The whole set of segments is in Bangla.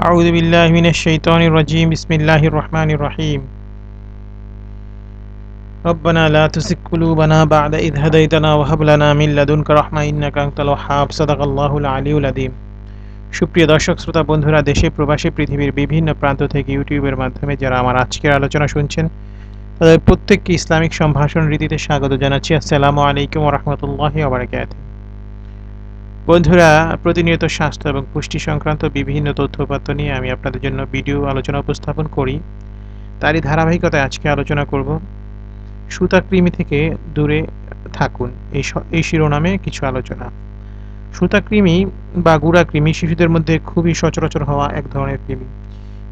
أعوذ بالله من الشيطان الرجيم بسم الله الرحمن الرحيم ربنا لا تزغ قلوبنا بعد إذ هديتنا وهب لنا من لدنك رحمة إنك أنت الوهاب صدق الله العلي العظيم সুপ্রিয় দর্শক শ্রোতা বন্ধুরা দেশে প্রবাসী পৃথিবীর বিভিন্ন প্রান্ত থেকে ইউটিউবের মাধ্যমে যারা আমার আজকের আলোচনা শুনছেন তাদের প্রত্যেককে ইসলামিক সম্ভাষণ রীতিতে স্বাগত জানাচ্ছি আসসালামু আলাইকুম রহমতুল্লাহ আবরাকাত বন্ধুরা, প্রতিনিয়ত স্বাস্থ্য এবং পুষ্টি সংক্রান্ত বিভিন্ন তথ্যপাত্র নিয়ে আমি আপনাদের জন্য ভিডিও আলোচনা উপস্থাপন করি। তারই ধারাবাহিকতায় আজকে আলোচনা করব। সুতা কৃমি থেকে দূরে থাকুন, এই এই শিরোনামে কিছু আলোচনা। সুতা কৃমি বা গুড়া কৃমি শিশুদের মধ্যে খুবই সচরাচর হওয়া এক ধরনের কৃমি।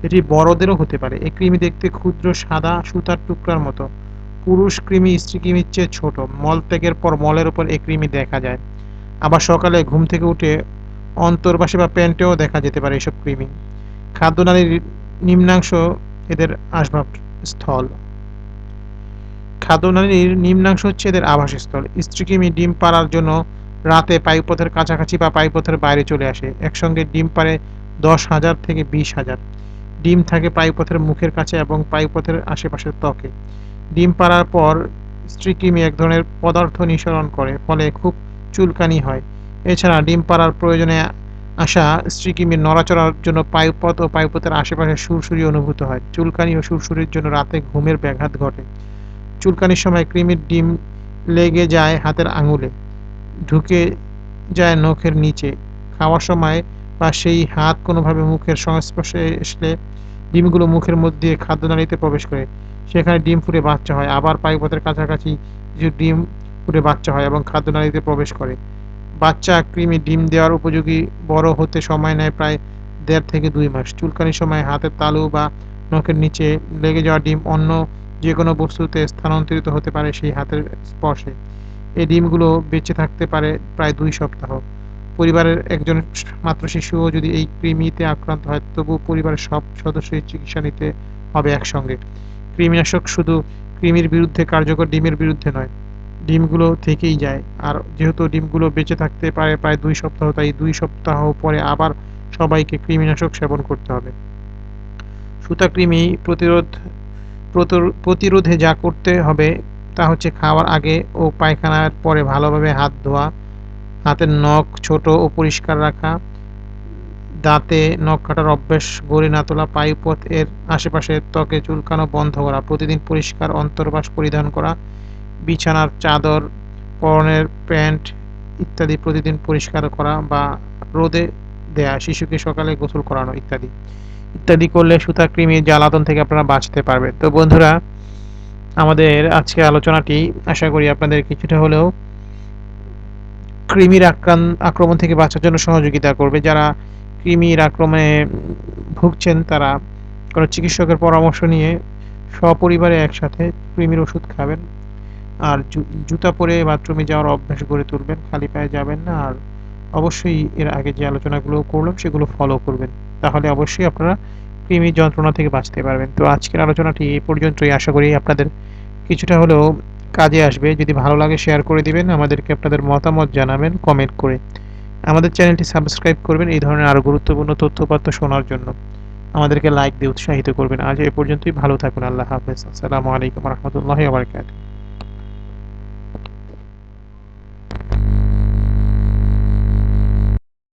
এটি বড়দেরও হতে পারে। এই কৃমি দেখতে ক্ষুদ্র, সাদা, সুতার টুকরার মতো। পুরুষ কৃমি, স্ত্রী কৃমির চেয়ে ছোট। মলত্যাগের পর মলের উপর এই কৃমি দেখা যায়। আবার সকালে ঘুম থেকে উঠে অন্তর্বাসে বা প্যান্টেও দেখা যেতে পারে এসব কৃমি খাদ্যনালীর নিম্নাংশ এদের আসবাব স্থল খাদ্যনালীর নিম্নাংশ হচ্ছে এদের আবাসস্থল। স্ত্রীকৃমি ডিম পাড়ার জন্য রাতে পাইপথের কাছাকাছি বা পাইপথের বাইরে চলে আসে। একসঙ্গে ডিম পারে দশ হাজার থেকে বিশ হাজার। ডিম থাকে পাইপথের মুখের কাছে এবং পাইপথের আশেপাশের ত্বকে। ডিম পাড়ার পর স্ত্রীকৃমি এক ধরনের পদার্থ নিঃসরণ করে, ফলে খুব চুলকানি হয়। এছাড়া ডিম পাড়ার প্রয়োজনে আসা স্ত্রীকৃমির নড়াচড়ার জন্য পাইপথ ও পাইপথের আশেপাশে সুরসুরি অনুভূত হয়। চুলকানি ও সুরসুরির জন্য রাতে ঘুমের ব্যাঘাত ঘটে। চুলকানির সময় কৃমির ডিম লেগে যায় হাতের আঙুলে, ঢুকে যায় নখের নিচে। খাওয়ার সময় বা সেই হাত কোনোভাবে মুখের সংস্পর্শে আসলে ডিমগুলো মুখের মধ্যে খাদ্যনালীতে প্রবেশ করে। সেখানে ডিম ফুটে বাচ্চা হয়। আবার পাইপথের কাছাকাছি কিছু ডিম ফুটে বাচ্চা হয় এবং খাদ্যনালীতে প্রবেশ করে। বাচ্চা কৃমি ডিম দেওয়ার উপযোগী বড় হতে সময় নেয় প্রায় দেড় থেকে দুই মাস। চুলকানির সময় হাতের তালু বা নখের নিচে লেগে যাওয়া ডিম অন্য যে কোনো বস্তুতে স্থানান্তরিত হতে পারে সেই হাতের স্পর্শে। এই ডিমগুলো বেঁচে থাকতে পারে প্রায় দুই সপ্তাহ। পরিবারের একজন মাত্র শিশুও যদি এই কৃমিতে আক্রান্ত হয় তবু পরিবারের সব সদস্যই চিকিৎসা নিতে হবে একসঙ্গে। কৃমিনাশক শুধু কৃমির বিরুদ্ধে কার্যকর ডিমের বিরুদ্ধে নয় ডিমগুলো থেকেই যায়। আর যেহেতু ডিমগুলো বেঁচে থাকতে পারে প্রায় দুই সপ্তাহ, তাই দুই সপ্তাহ পরে আবার সবাইকে কৃমিনাশক সেবন করতে হবে। সুতা কৃমি প্রতিরোধ প্রতিরোধে যা করতে হবে তা হচ্ছে খাওয়ার আগে ও পায়খানার পরে ভালোভাবে হাত ধোয়া, হাতের নখ ছোট ও পরিষ্কার রাখা, দাঁতে নখ কাটার অভ্যেস, গড়ে না তোলা পায়ুপথ এর আশেপাশে ত্বকে চুলকানো বন্ধ করা, প্রতিদিন পরিষ্কার অন্তর্বাস পরিধান করা বিছানার চাদর, পরনের প্যান্ট ইত্যাদি প্রতিদিন পরিষ্কার করা বা রোদে দেয়া, শিশুকে সকালে গোসল করানো ইত্যাদি। ইত্যাদি করলে সুতা কৃমির জ্বালাতন থেকে আপনারা বাঁচতে পারবে তো বন্ধুরা, আমাদের আজকে আলোচনাটি, আশা করি আপনাদের কিছুটা হলেও কৃমির আক্রান্ত আক্রমণ থেকে বাঁচার জন্য সহযোগিতা করবে। যারা কৃমির আক্রমণে ভুগছেন, তারা কোনো চিকিৎসকের পরামর্শ নিয়ে সপরিবারে একসাথে কৃমির ওষুধ খাবেন। আর জুতা পরে বাথরুমে যাওয়ার অভ্যাস গড়ে তুলবেন, খালি পায়ে যাবেন না, আর অবশ্যই এর আগে যে আলোচনাগুলো করলাম সেগুলো ফলো করবেন। তাহলে অবশ্যই আপনারা কৃমির যন্ত্রণা থেকে বাঁচতে পারবেন। তো আজকের আলোচনাটি এই পর্যন্তই। আশা করি আপনাদের কিছুটা হলেও কাজে আসবে। যদি ভালো লাগে শেয়ার করে দিবেন, আমাদেরকে আপনাদের মতামত জানাবেন কমেন্ট করে। আমাদের চ্যানেলটি সাবস্ক্রাইব করবেন, এই ধরনের আরও গুরুত্বপূর্ণ তথ্যপাত্র শোনার জন্য। আমাদেরকে লাইক দিয়ে উৎসাহিত করবেন। আজ এ পর্যন্তই। ভালো থাকুন। আল্লাহ হাফেজ। আসসালামু আলাইকুম রহমতুল্লাহ আবরকাত